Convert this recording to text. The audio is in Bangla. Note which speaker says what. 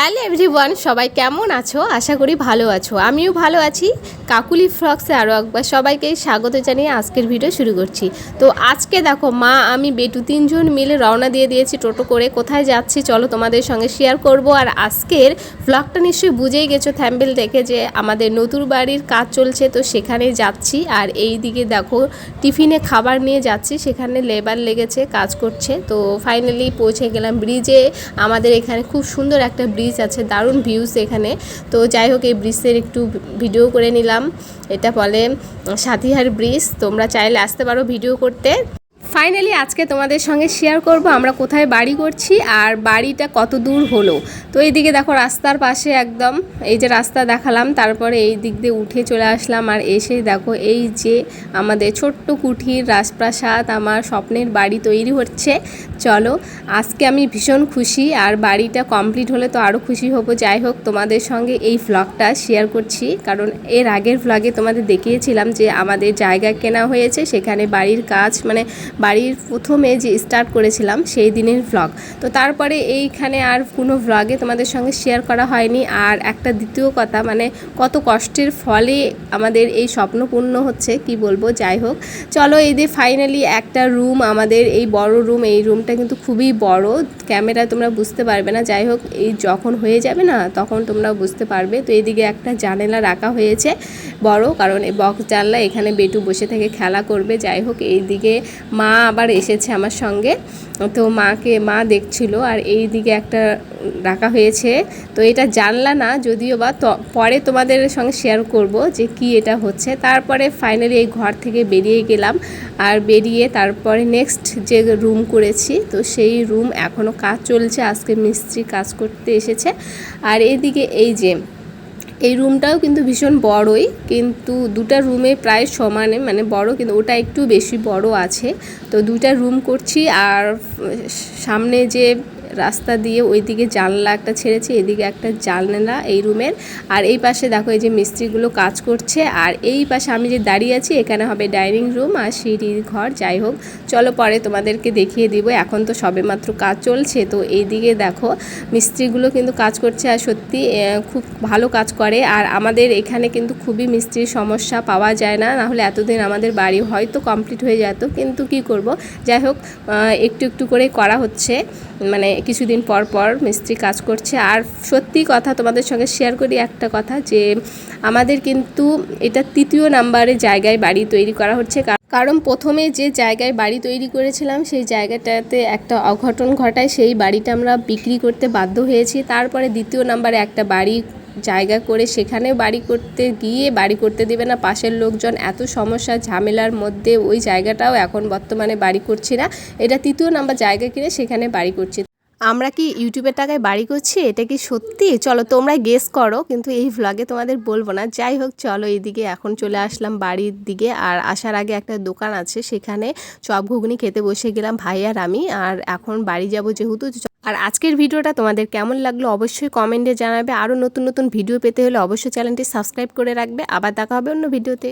Speaker 1: হ্যালো এভরিওয়ান, সবাই কেমন আছো? আশা করি ভালো আছো। আমিও ভালো আছি। কাকুলি ফ্রক্সে আরও একবার সবাইকে স্বাগত জানিয়ে আজকের ভিডিও শুরু করছি। তো আজকে দেখো, মা, আমি, বেটু তিনজন মিলে রওনা দিয়ে দিয়েছি টোটো করে। কোথায় যাচ্ছি চলো তোমাদের সঙ্গে শেয়ার করব। আর আজকের ব্লগটা নিশ্চয়ই বুঝেই গেছো থ্যাম্বেল দেখে যে আমাদের নতুন বাড়ির কাজ চলছে, তো সেখানে যাচ্ছি। আর এই দিকে দেখো, টিফিনে খাবার নিয়ে যাচ্ছি, সেখানে লেবার লেগেছে, কাজ করছে। তো ফাইনালি পৌঁছে গেলাম ব্রিজে আমাদের এখানে খুব সুন্দর একটা ব্রিজ আছে, দারুণ ভিউজ এখানে। তো যাই হোক, এই ব্রিজের একটু ভিডিও করে নিলাম। এটা বলে সাথীহার ব্রিজ, তোমরা চাইলে আসতে পারো ভিডিও করতে। ফাইনালি আজকে তোমাদের সঙ্গে শেয়ার করব আমরা কোথায় বাড়ি করছি আর বাড়িটা কত দূর হলো। তো এইদিকে দেখো রাস্তার পাশে একদম, এই যে রাস্তা দেখালাম, তারপরে এই দিক দিয়ে উঠে চলে আসলাম আর এসে দেখো এই যে আমাদের ছোট্ট কুঠির রাজপ্রাসাদ, আমার স্বপ্নের বাড়ি তৈরি হচ্ছে। চলো, আজকে আমি ভীষণ খুশি আর বাড়িটা কমপ্লিট হলে তো আরও খুশি হব। যাই হোক, তোমাদের সঙ্গে এই ভ্লগটা শেয়ার করছি, কারণ এর আগের ভ্লগে তোমাদের দেখিয়েছিলাম যে আমাদের জায়গা কেনা হয়েছে, সেখানে বাড়ির কাজ মানে বাড়ির প্রথমে যে স্টার্ট করেছিলাম সেই দিনের ভ্লগ তো তারপরে এইখানে আর কোনো ভ্লগে তোমাদের সঙ্গে শেয়ার করা হয়নি। আর একটা দ্বিতীয় কথা মানে কত কষ্টের ফলে আমাদের এই স্বপ্ন পূর্ণ হচ্ছে, কি বলব? যাই হোক, চলো এই যে ফাইনালি একটা রুম আমাদের এই বড় রুম এই রুমটা কিন্তু খুবই বড়। ক্যামেরায় তোমরা বুঝতে পারবে না। যাই হোক, এই যখন হয়ে যাবে না, তখন তোমরা বুঝতে পারবে। তো এইদিকে একটা জানালা রাখা হয়েছে বড়, কারণ এই বক্স জানলা, এখানে বেটু বসে থেকে খেলা করবে। যাই হোক, এইদিকে মা আবার এসেছে আমার সঙ্গে। তো মাকে, মা দেখছিল আর এই দিকে একটা রাখা হয়েছে। তো এটা জানলা না, যদিও বা পরে তোমাদের সঙ্গে শেয়ার করব যে কি এটা হচ্ছে। তারপরে ফাইনালি এই ঘর থেকে বেরিয়ে গেলাম আর বেরিয়ে তারপরে নেক্সট যে রুম করেছি, তো সেই রুম এখনও কাজ চলছে। আজকে মিস্ত্রি কাজ করতে এসেছে। আর এইদিকে এই যে এই রুমটাও কিন্তু ভীষণ বড়ই, কিন্তু দুটা রুমে প্রায় সমানে মানে বড় কিন্তু ওটা একটু বেশি বড় আছে। তো দুটা রুম করছি আর সামনে যে রাস্তা দিয়ে ওইদিকে জানলা একটা ছেড়েছে, এদিকে একটা জানলা এই রুমের। আর এই পাশে দেখো এই যে মিস্ত্রিগুলো কাজ করছে, আর এই পাশে আমি যে দাঁড়িয়ে আছি, এখানে হবে ডাইনিং রুম আর সিঁড়ির ঘর, যাই হোক। চলো পরে তোমাদেরকে দেখিয়ে দিব, এখন তো সবেমাত্র কাজ চলছে। তো এইদিকে দেখো, মিস্ত্রিগুলো কিন্তু কাজ করছে আর সত্যি খুব ভালো কাজ করে। আর আমাদের এখানে কিন্তু খুবই মিস্ত্রির সমস্যা পাওয়া যায় না নাহলে এতদিন আমাদের বাড়ি হয়তো কমপ্লিট হয়ে যেত। কিন্তু কি করব? যাই হোক একটু একটু করে করা হচ্ছে। মানে কিছুদিন পর পর মিস্ত্রি কাজ করছে। আর সত্যি কথা তোমাদের সঙ্গে শেয়ার করি একটা কথা যে, আমাদের কিন্তু এটা তৃতীয় নাম্বারে জায়গায় বাড়ি তৈরি করা হচ্ছে। কার- কারণ প্রথমে যে জায়গায় বাড়ি তৈরি করেছিলাম, সেই জায়গাটাতে একটা অঘটন ঘটায়, সেই বাড়িটা আমরা বিক্রি করতে বাধ্য হয়েছি। তারপরে দ্বিতীয় নাম্বারে একটা বাড়ি, জায়গা করে সেখানে বাড়ি করতে গিয়ে বাড়ি করতে দেবে না। পাশের লোকজন এত সমস্যা, ঝামেলার মধ্যে ওই জায়গাটাও এখন বর্তমানে বাড়ি করছি না। এটা তৃতীয় নাম্বার জায়গা কিনে সেখানে বাড়ি করছি। আমরা কি ইউটিউবের টাকায় বাড়ি করছি? এটা কি সত্যি? চলো তোমরা গেস করো, কিন্তু এই ভ্লগে তোমাদের বলব না। যাই হোক, চলো এইদিকে এখন চলে আসলাম বাড়ির দিকে। আর আসার আগে একটা দোকান আছে, সেখানে চপ ঘুগনি খেতে বসে গেলাম ভাই আর আমি। আর এখন বাড়ি যাব যেহেতু আর আজকের ভিডিওটা তোমাদের কেমন লাগল অবশ্যই কমেন্টে জানাবে। আরও নতুন নতুন ভিডিও পেতে হলে অবশ্যই চ্যানেলটি সাবস্ক্রাইব করে রাখবে। আবার দেখা হবে অন্য ভিডিওতে